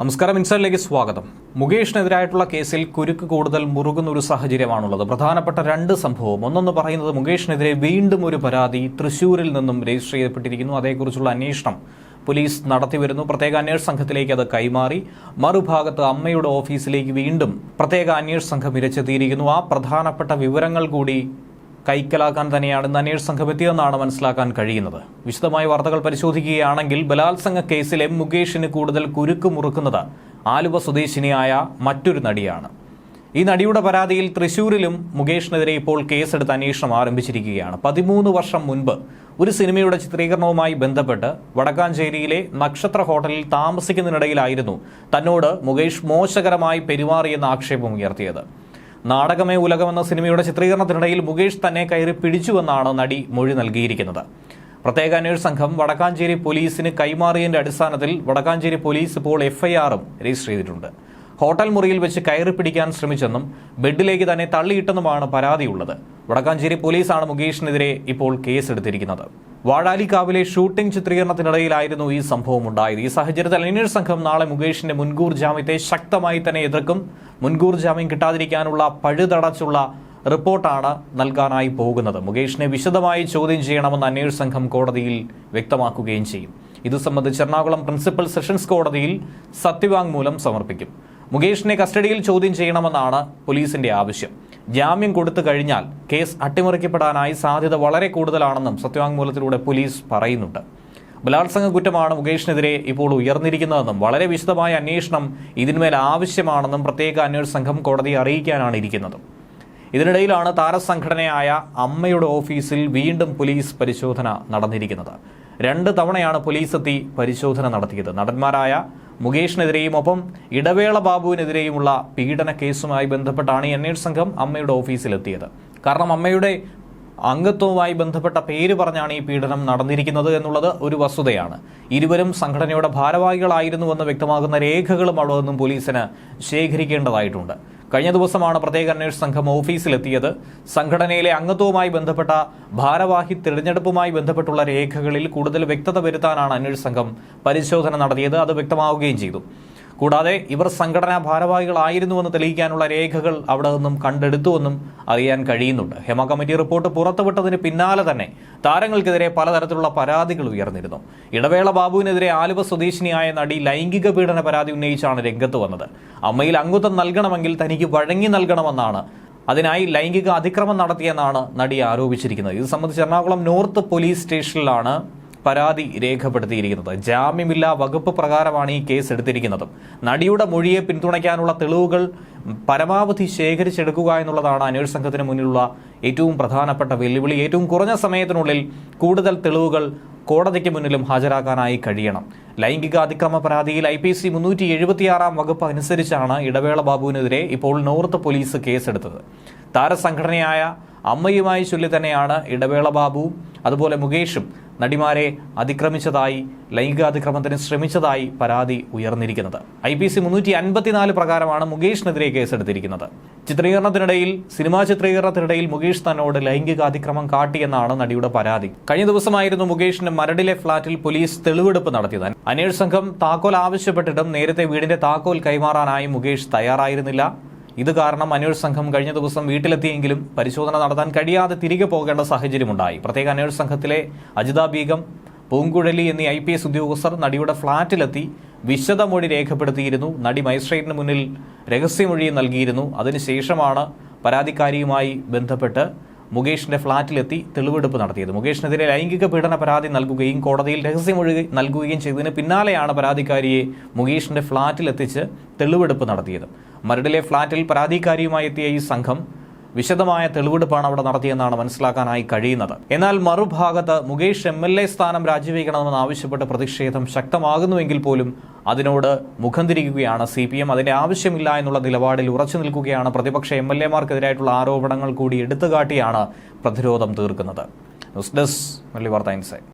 നമസ്കാരം ഇൻസൈഡിലേക്ക് സ്വാഗതം. മുകേഷിനെതിരായിട്ടുള്ള കേസിൽ കുരുക്ക് കൂടുതൽ മുറുകുന്ന ഒരു സാഹചര്യമാണുള്ളത്. പ്രധാനപ്പെട്ട രണ്ട് സംഭവം. ഒന്നെന്ന് പറയുന്നത് മുകേഷിനെതിരെ വീണ്ടും ഒരു പരാതി തൃശൂരിൽ നിന്നും രജിസ്റ്റർ ചെയ്യപ്പെട്ടിരിക്കുന്നു. അതേക്കുറിച്ചുള്ള അന്വേഷണം പോലീസ് നടത്തിവരുന്നു പ്രത്യേക അന്വേഷണ സംഘത്തിലേക്ക് അത് കൈമാറി. മറുഭാഗത്ത് അമ്മയുടെ ഓഫീസിലേക്ക് വീണ്ടും പ്രത്യേക അന്വേഷണ സംഘം ഇരച്ചെത്തിയിരിക്കുന്നു ആ പ്രധാനപ്പെട്ട വിവരങ്ങൾ കൂടി കൈക്കലാക്കാൻ തന്നെയാണ് ഇന്ന് അന്വേഷണ സംഘം എത്തിയതെന്നാണ് മനസ്സിലാക്കാൻ കഴിയുന്നത്. വിശദമായ വാർത്തകൾ പരിശോധിക്കുകയാണെങ്കിൽ ബലാത്സംഗ കേസിൽ എം മുകേഷിന് കൂടുതൽ കുരുക്ക് മുറുക്കുന്നത് ആലുവ സ്വദേശിനിയായ മറ്റൊരു നടിയാണ്. ഈ നടിയുടെ പരാതിയിൽ തൃശൂരിലും മുകേഷിനെതിരെ ഇപ്പോൾ കേസെടുത്ത് അന്വേഷണം ആരംഭിച്ചിരിക്കുകയാണ്. പതിമൂന്ന് വർഷം മുൻപ് ഒരു സിനിമയുടെ ചിത്രീകരണവുമായി ബന്ധപ്പെട്ട് വടക്കാഞ്ചേരിയിലെ നക്ഷത്ര ഹോട്ടലിൽ താമസിക്കുന്നതിനിടയിലായിരുന്നു തന്നോട് മുകേഷ് മോശകരമായി പെരുമാറിയെന്ന ആക്ഷേപം ഉയർത്തിയത്. നാടകമേ ഉലകമെന്ന സിനിമയുടെ ചിത്രീകരണത്തിനിടയിൽ മുകേഷ് തന്നെ കയറി പിടിച്ചുവെന്നാണ് നടി മൊഴി നൽകിയിരിക്കുന്നത്. പ്രത്യേക അന്വേഷണ സംഘം വടക്കാഞ്ചേരി പോലീസിന് കൈമാറിയതിന്റെ അടിസ്ഥാനത്തിൽ വടക്കാഞ്ചേരി പോലീസ് ഇപ്പോൾ എഫ്ഐആറും രജിസ്റ്റർ ചെയ്തിട്ടുണ്ട്. ഹോട്ടൽ മുറിയിൽ വെച്ച് കയറി പിടിക്കാൻ ശ്രമിച്ചെന്നും ബെഡിലേക്ക് തന്നെ തള്ളിയിട്ടെന്നുമാണ് പരാതിയുള്ളത്. വടക്കാഞ്ചേരി പോലീസാണ് മുകേഷിനെതിരെ ഇപ്പോൾ കേസെടുത്തിരിക്കുന്നത്. വാഴാലിക്കാവിലെ ഷൂട്ടിംഗ് ചിത്രീകരണത്തിനിടയിലായിരുന്നു ഈ സംഭവം ഉണ്ടായത്. ഈ സാഹചര്യത്തിൽ അന്വേഷണ സംഘം നാളെ മുകേഷിന്റെ മുൻകൂർ ജാമ്യത്തെ ശക്തമായി തന്നെ എതിർക്കും. മുൻകൂർ ജാമ്യം കിട്ടാതിരിക്കാനുള്ള പഴുതടച്ചുള്ള റിപ്പോർട്ടാണ് നൽകാനായി പോകുന്നത്. മുകേഷിനെ വിശദമായി ചോദ്യം ചെയ്യണമെന്ന് അന്വേഷണ സംഘം കോടതിയിൽ വ്യക്തമാക്കുകയും ചെയ്യും. ഇത് സംബന്ധിച്ച് എറണാകുളം പ്രിൻസിപ്പൽ സെഷൻസ് കോടതിയിൽ സത്യവാങ്മൂലം സമർപ്പിക്കും. മുകേഷിനെ കസ്റ്റഡിയിൽ ചോദ്യം ചെയ്യണമെന്നാണ് പോലീസിന്റെ ആവശ്യം. ജാമ്യം കൊടുത്തു കഴിഞ്ഞാൽ കേസ് അട്ടിമറിക്കപ്പെടാനായി സാധ്യത വളരെ കൂടുതലാണെന്നും സത്യവാങ്മൂലത്തിലൂടെ പോലീസ് പറയുന്നുണ്ട്. ബലാത്സംഗ കുറ്റമാണ് മുകേഷിനെതിരെ ഇപ്പോൾ ഉയർന്നിരിക്കുന്നതെന്നും വളരെ വിശദമായ അന്വേഷണം ഇതിന്മേൽ ആവശ്യമാണെന്നും പ്രത്യേക അന്വേഷണ സംഘം കോടതിയെ അറിയിക്കാനാണ് ഇരിക്കുന്നത്. ഇതിനിടയിലാണ് താരസംഘടനയായ അമ്മയുടെ ഓഫീസിൽ വീണ്ടും പോലീസ് പരിശോധന നടന്നിരിക്കുന്നത്. രണ്ട് തവണയാണ് പോലീസ് എത്തി പരിശോധന നടത്തിയത്. നടന്മാരായ മുകേഷിനെതിരെയും ഒപ്പം ഇടവേള ബാബുവിനെതിരെയുമുള്ള പീഡന കേസുമായി ബന്ധപ്പെട്ടാണ് ഈ അന്വേഷണ സംഘം അമ്മയുടെ ഓഫീസിലെത്തിയത്. കാരണം അമ്മയുടെ അംഗത്വവുമായി ബന്ധപ്പെട്ട പേര് പറഞ്ഞാണ് ഈ പീഡനം നടന്നിരിക്കുന്നത് എന്നുള്ളത് ഒരു വസ്തുതയാണ്. ഇരുവരും സംഘടനയുടെ ഭാരവാഹികളായിരുന്നുവെന്ന് വ്യക്തമാകുന്ന രേഖകളും അവിടെ നിന്നും പോലീസിന് ശേഖരിക്കേണ്ടതായിട്ടുണ്ട്. കഴിഞ്ഞ ദിവസമാണ് പ്രത്യേക അന്വേഷണ സംഘം ഓഫീസിലെത്തിയത്. സംഘടനയിലെ അംഗത്വവുമായി ബന്ധപ്പെട്ട ഭാരവാഹി തിരഞ്ഞെടുപ്പുമായി ബന്ധപ്പെട്ടുള്ള രേഖകളിൽ കൂടുതൽ വ്യക്തത വരുത്താനാണ് അന്വേഷണ സംഘം പരിശോധന നടത്തിയത്. അത് വ്യക്തമാവുകയും ചെയ്തു. കൂടാതെ ഇവർ സംഘടനാ ഭാരവാഹികളായിരുന്നുവെന്ന് തെളിയിക്കാനുള്ള രേഖകൾ അവിടെ നിന്നും കണ്ടെടുത്തുവെന്നും അറിയാൻ കഴിയുന്നുണ്ട്. ഹെമ കമ്മിറ്റി റിപ്പോർട്ട് പുറത്തുവിട്ടതിന് പിന്നാലെ തന്നെ താരങ്ങൾക്കെതിരെ പലതരത്തിലുള്ള പരാതികൾ ഉയർന്നിരുന്നു. ഇടവേള ബാബുവിനെതിരെ ആലുവ സ്വദേശിനിയായ നടി ലൈംഗിക പീഡന പരാതി ഉന്നയിച്ചാണ് രംഗത്ത് വന്നത്. അമ്മയിൽ അംഗത്വം നൽകണമെങ്കിൽ തനിക്ക് വഴങ്ങി നൽകണമെന്നാണ്. അതിനായി ലൈംഗിക അതിക്രമം നടത്തിയെന്നാണ് നടി ആരോപിച്ചിരിക്കുന്നത്. ഇത് സംബന്ധിച്ച് എറണാകുളം നോർത്ത് പോലീസ് സ്റ്റേഷനിലാണ് പരാതി രേഖപ്പെടുത്തിയിരിക്കുന്നത്. ജാമ്യമില്ലാ വകുപ്പ് പ്രകാരമാണ് ഈ കേസ് എടുത്തിരിക്കുന്നത്. നടിയുടെ മൊഴിയെ പിന്തുണയ്ക്കാനുള്ള തെളിവുകൾ പരമാവധി ശേഖരിച്ചെടുക്കുക എന്നുള്ളതാണ് അന്വേഷണ സംഘത്തിന് മുന്നിലുള്ള ഏറ്റവും പ്രധാനപ്പെട്ട വെല്ലുവിളി. ഏറ്റവും കുറഞ്ഞ സമയത്തിനുള്ളിൽ കൂടുതൽ തെളിവുകൾ കോടതിക്ക് മുന്നിലും ഹാജരാക്കാനായി കഴിയണം. ലൈംഗിക അതിക്രമ പരാതിയിൽ ഐ പി സി മുന്നൂറ്റി എഴുപത്തിയാറാം വകുപ്പ് അനുസരിച്ചാണ് ഇടവേള ബാബുവിനെതിരെ ഇപ്പോൾ നോർത്ത് പോലീസ് കേസെടുത്തത്. താരസംഘടനയായ അമ്മയുമായി ചൊല്ലി തന്നെയാണ് ഇടവേള ബാബുവും അതുപോലെ മുകേഷും നടിമാരെ അതിക്രമിച്ചതായി ലൈംഗികാതിക്രമത്തിന് ശ്രമിച്ചതായി പരാതി ഉയർന്നിരിക്കുന്നത്. ഐ പി സി മുന്നൂറ്റി അൻപത്തിനാല് പ്രകാരമാണ് മുകേഷിനെതിരെ കേസെടുത്തിരിക്കുന്നത്. ചിത്രീകരണത്തിനിടയിൽ സിനിമാ ചിത്രീകരണത്തിനിടയിൽ മുകേഷ് തന്നോട് ലൈംഗികാതിക്രമം കാട്ടിയെന്നാണ് നടിയുടെ പരാതി. കഴിഞ്ഞ ദിവസമായിരുന്നു മുകേഷിന്റെ മരടിലെ ഫ്ളാറ്റിൽ പോലീസ് തെളിവെടുപ്പ് നടത്തിയത്. അന്വേഷണ സംഘം താക്കോൽ ആവശ്യപ്പെട്ടിട്ടും നേരത്തെ വീടിന്റെ താക്കോൽ കൈമാറാനായി മുകേഷ് തയ്യാറായിരുന്നില്ല. ഇത് കാരണം അന്വേഷണ സംഘം കഴിഞ്ഞ ദിവസം വീട്ടിലെത്തിയെങ്കിലും പരിശോധന നടത്താൻ കഴിയാതെ തിരികെ പോകേണ്ട സാഹചര്യമുണ്ടായി. പ്രത്യേക അന്വേഷണ സംഘത്തിലെ അജിത ബീഗം പൂങ്കുഴലി എന്നീ ഐ പി എസ് ഉദ്യോഗസ്ഥർ നടിയുടെ ഫ്ളാറ്റിലെത്തി വിശദമൊഴി രേഖപ്പെടുത്തിയിരുന്നു. നടി മജിസ്ട്രേറ്റിന് മുന്നിൽ രഹസ്യമൊഴി നൽകിയിരുന്നു. അതിനുശേഷമാണ് പരാതിക്കാരിയുമായി ബന്ധപ്പെട്ട് മുകേഷിന്റെ ഫ്ളാറ്റിലെത്തി തെളിവെടുപ്പ് നടത്തിയത്. മുകേഷിനെതിരെ ലൈംഗിക പീഡന പരാതി നൽകുകയും കോടതിയിൽ രഹസ്യമൊഴി നൽകുകയും ചെയ്തതിന് പിന്നാലെയാണ് പരാതിക്കാരിയെ മുകേഷിന്റെ ഫ്ളാറ്റിലെത്തിച്ച് തെളിവെടുപ്പ് നടത്തിയത്. മരടിലെ ഫ്ളാറ്റിൽ പരാതിക്കാരിയുമായി എത്തിയ ഈ സംഘം വിശദമായ തെളിവെടുപ്പാണ് അവിടെ നടത്തിയെന്നാണ് മനസ്സിലാക്കാനായി കഴിയുന്നത്. എന്നാൽ മറുഭാഗത്ത് മുകേഷ് എം എൽ എ സ്ഥാനം രാജിവെക്കണമെന്ന് ആവശ്യപ്പെട്ട് പ്രതിഷേധം ശക്തമാകുന്നുവെങ്കിൽ പോലും അതിനോട് മുഖം തിരിക്കുകയാണ് സി പി എം. അതിന്റെ ആവശ്യമില്ല എന്നുള്ള നിലപാടിൽ ഉറച്ചു നിൽക്കുകയാണ് പ്രതിപക്ഷ എം എൽ എമാർക്കെതിരായിട്ടുള്ള ആരോപണങ്ങൾ കൂടി എടുത്തുകാട്ടിയാണ് പ്രതിരോധം തീർക്കുന്നത്. ന്യൂസ് ഡെസ്ക് മല്ലി വാർത്ത ഇൻസൈറ്റ്.